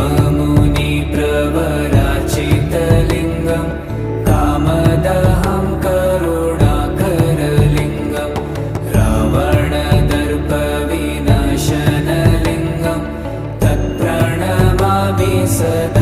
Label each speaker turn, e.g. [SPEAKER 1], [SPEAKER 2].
[SPEAKER 1] मुनि प्रवराचितलिङ्गं कामदाहं रावणदर्पविनाशनलिङ्गं तत्प्रणमाभि सदा